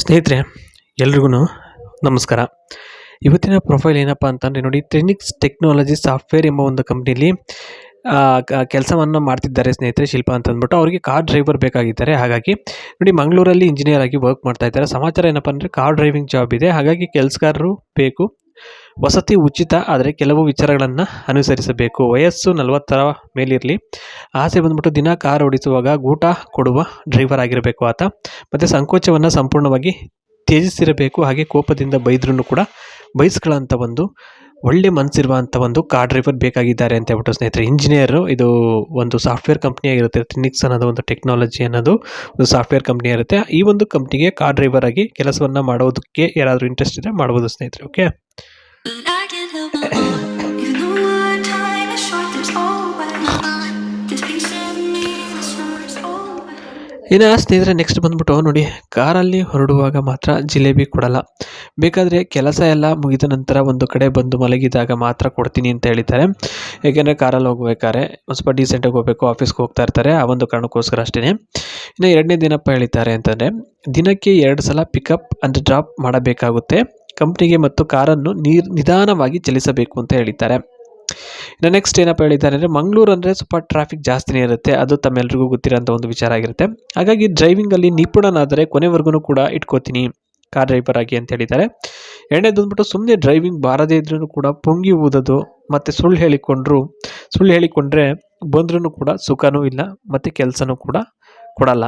ಸ್ನೇಹಿತರೆ, ಎಲ್ರಿಗೂ ನಮಸ್ಕಾರ. ಇವತ್ತಿನ ಪ್ರೊಫೈಲ್ ಏನಪ್ಪ ಅಂತಂದರೆ ನೋಡಿ ಟ್ರೆನಿಕ್ಸ್ ಟೆಕ್ನಾಲಜಿ ಸಾಫ್ಟ್ವೇರ್ ಎಂಬ ಒಂದು ಕಂಪ್ನಿಲಿ ಕೆಲಸವನ್ನು ಮಾಡ್ತಿದ್ದಾರೆ ಸ್ನೇಹಿತರೆ, ಶಿಲ್ಪ ಅಂತ ಅಂದ್ಬಿಟ್ಟು ಅವರಿಗೆ ಕಾರ್ ಡ್ರೈವರ್ ಬೇಕಾಗಿದ್ದಾರೆ. ಹಾಗಾಗಿ ನೋಡಿ, ಮಂಗಳೂರಲ್ಲಿ ಇಂಜಿನಿಯರ್ ಆಗಿ ವರ್ಕ್ ಮಾಡ್ತಾ ಇದ್ದಾರೆ. ಸಮಾಚಾರ ಏನಪ್ಪ ಅಂದರೆ ಕಾರ್ ಡ್ರೈವಿಂಗ್ ಜಾಬ್ ಇದೆ. ಹಾಗಾಗಿ ಕೆಲಸಗಾರರು ಬೇಕು. ವಸತಿ ಉಚಿತ, ಆದರೆ ಕೆಲವು ವಿಚಾರಗಳನ್ನು ಅನುಸರಿಸಬೇಕು. ವಯಸ್ಸು ನಲವತ್ತರ ಮೇಲಿರಲಿ. ಆಸೆ ಬಂದ್ಬಿಟ್ಟು ದಿನ ಕಾರ್ ಓಡಿಸುವಾಗ ಗೂಟ ಕೊಡುವ ಡ್ರೈವರ್ ಆಗಿರಬೇಕು ಆತ. ಮತ್ತು ಸಂಕೋಚವನ್ನು ಸಂಪೂರ್ಣವಾಗಿ ತ್ಯಜಿಸಿರಬೇಕು. ಹಾಗೆ ಕೋಪದಿಂದ ಬೈದ್ರೂ ಕೂಡ ಬೈಸ್ಕೊಳ್ಳೋಂಥ ಒಂದು, ಒಳ್ಳೆ ಮನಸ್ಸಿರುವಂಥ ಒಂದು ಕಾರ್ ಡ್ರೈವರ್ ಬೇಕಾಗಿದ್ದಾರೆ ಅಂತ ಹೇಳ್ಬಿಟ್ಟು ಸ್ನೇಹಿತರೆ. ಇಂಜಿನಿಯರು ಇದು ಒಂದು ಸಾಫ್ಟ್ವೇರ್ ಕಂಪ್ನಿ ಆಗಿರುತ್ತೆ. ಟ್ರಿನಿಕ್ಸ್ ಅನ್ನೋದು ಒಂದು ಟೆಕ್ನಾಲಜಿ ಅನ್ನೋದು ಒಂದು ಸಾಫ್ಟ್ವೇರ್ ಕಂಪ್ನಿ ಇರುತ್ತೆ. ಈ ಒಂದು ಕಂಪ್ನಿಗೆ ಕಾರ್ ಡ್ರೈವರ್ ಆಗಿ ಕೆಲಸವನ್ನು ಮಾಡೋದಕ್ಕೆ ಯಾರಾದರೂ ಇಂಟ್ರೆಸ್ಟ್ ಇದ್ದರೆ ಮಾಡ್ಬೋದು ಸ್ನೇಹಿತರೆ ಓಕೆ ಇನ್ನು ಸ್ನೇಹಿತರೆ ನೆಕ್ಸ್ಟ್ ಬಂದ್ಬಿಟ್ಟು ನೋಡಿ, ಕಾರಲ್ಲಿ ಹೊರಡುವಾಗ ಮಾತ್ರ ಜಿಲೇಬಿ ಕೊಡಲ್ಲ. ಬೇಕಾದರೆ ಕೆಲಸ ಎಲ್ಲ ಮುಗಿದ ನಂತರ ಒಂದು ಕಡೆ ಬಂದು ಮಲಗಿದಾಗ ಮಾತ್ರ ಕೊಡ್ತೀನಿ ಅಂತ ಹೇಳಿದ್ದಾರೆ. ಏಕೆಂದರೆ ಕಾರಲ್ಲಿ ಹೋಗ್ಬೇಕಾದ್ರೆ ಒಂದು ಸ್ವಲ್ಪ ಡೀಸೆಂಟಾಗಿ ಹೋಗಬೇಕು ಆಫೀಸ್ಗೆ ಹೋಗ್ತಾ ಇರ್ತಾರೆ, ಆ ಒಂದು ಕಾರಣಕ್ಕೋಸ್ಕರ ಅಷ್ಟೇ ಇನ್ನು ಎರಡನೇ ದಿನಪ್ಪ ಹೇಳಿದ್ದಾರೆ ಅಂತಂದರೆ, ದಿನಕ್ಕೆ ಎರಡು ಸಲ ಪಿಕಪ್ ಅಂದರೆ ಡ್ರಾಪ್ ಮಾಡಬೇಕಾಗುತ್ತೆ. ಕಂಪ್ನಿಗೆ ಮತ್ತು ಕಾರನ್ನು ನೀರ್ ನಿಧಾನವಾಗಿ ಚಲಿಸಬೇಕು ಅಂತ ಹೇಳಿದ್ದಾರೆ. ಇನ್ನು ನೆಕ್ಸ್ಟ್ ಏನಪ್ಪ ಹೇಳಿದ್ದಾರೆ ಅಂದರೆ ಮಂಗಳೂರು ಅಂದರೆ ಸ್ವಲ್ಪ ಟ್ರಾಫಿಕ್ ಜಾಸ್ತಿನೇ ಇರುತ್ತೆ. ಅದು ತಮ್ಮೆಲ್ರಿಗೂ ಗೊತ್ತಿರೋಂಥ ಒಂದು ವಿಚಾರ ಆಗಿರುತ್ತೆ. ಹಾಗಾಗಿ ಡ್ರೈವಿಂಗಲ್ಲಿ ನಿಪುಣನಾದರೆ ಕೊನೆವರೆಗೂ ಕೂಡ ಇಟ್ಕೋತೀನಿ. ಕಾರ್ ಡ್ರೈವರ್ ಆಗಿ ಅಂತ ಹೇಳಿದ್ದಾರೆ. ಎರಡನೇದು ಬಂದ್ಬಿಟ್ಟು ಸುಮ್ಮನೆ ಡ್ರೈವಿಂಗ್ ಬಾರದೇ ಇದ್ರೂ ಕೂಡ ಪೊಂಗಿ ಊದೋದು, ಮತ್ತು ಸುಳ್ಳು ಹೇಳಿಕೊಂಡ್ರು, ಸುಳ್ಳು ಹೇಳಿಕೊಂಡ್ರೆ ಬಂದ್ರೂ ಕೂಡ ಸುಖನೂ ಇಲ್ಲ, ಮತ್ತು ಕೆಲಸನೂ ಕೂಡ ಕೊಡಲ್ಲ.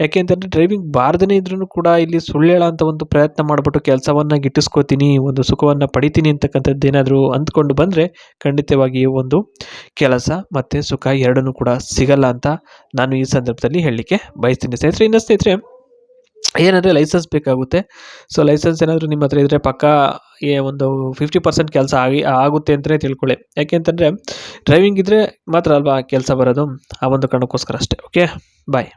ಯಾಕೆ ಅಂತಂದರೆ ಡ್ರೈವಿಂಗ್ ಬಾರ್ದೇ ಇದ್ರೂ ಕೂಡ ಇಲ್ಲಿ ಸುಳ್ಳು ಅಂಥ ಒಂದು ಪ್ರಯತ್ನ ಮಾಡಿಬಿಟ್ಟು ಕೆಲಸವನ್ನು ಗಿಟ್ಟಿಸ್ಕೋತೀನಿ, ಒಂದು ಸುಖವನ್ನು ಪಡಿತೀನಿ ಅಂತಕ್ಕಂಥದ್ದು ಏನಾದರೂ ಅಂದ್ಕೊಂಡು ಬಂದರೆ ಖಂಡಿತವಾಗಿ ಒಂದು ಕೆಲಸ ಮತ್ತು ಸುಖ ಎರಡನ್ನೂ ಕೂಡ ಸಿಗಲ್ಲ ಅಂತ ನಾನು ಈ ಸಂದರ್ಭದಲ್ಲಿ ಹೇಳಲಿಕ್ಕೆ ಬಯಸ್ತೀನಿ ಸ್ನೇಹಿತರೆ. ಇನ್ನು ಸ್ನೇಹಿತರೆ ಏನಂದರೆ ಲೈಸೆನ್ಸ್ ಬೇಕಾಗುತ್ತೆ. ಸೊ ಲೈಸೆನ್ಸ್ ಏನಾದರೂ ನಿಮ್ಮ ಹತ್ರ ಇದ್ದರೆ ಪಕ್ಕಾ ಏ ಒಂದು ಫಿಫ್ಟಿ ಪರ್ಸೆಂಟ್ ಕೆಲಸ ಆಗಿ, ಆಗುತ್ತೆ ಅಂತಲೇ ತಿಳ್ಕೊಳ್ಳಿ. ಯಾಕೆ ಅಂತಂದರೆ ಡ್ರೈವಿಂಗ್ ಇದ್ದರೆ ಮಾತ್ರ ಅಲ್ವಾ ಕೆಲಸ ಬರೋದು? ಆ ಒಂದು ಕಾರಣಕ್ಕೋಸ್ಕರ ಅಷ್ಟೇ. Okay bye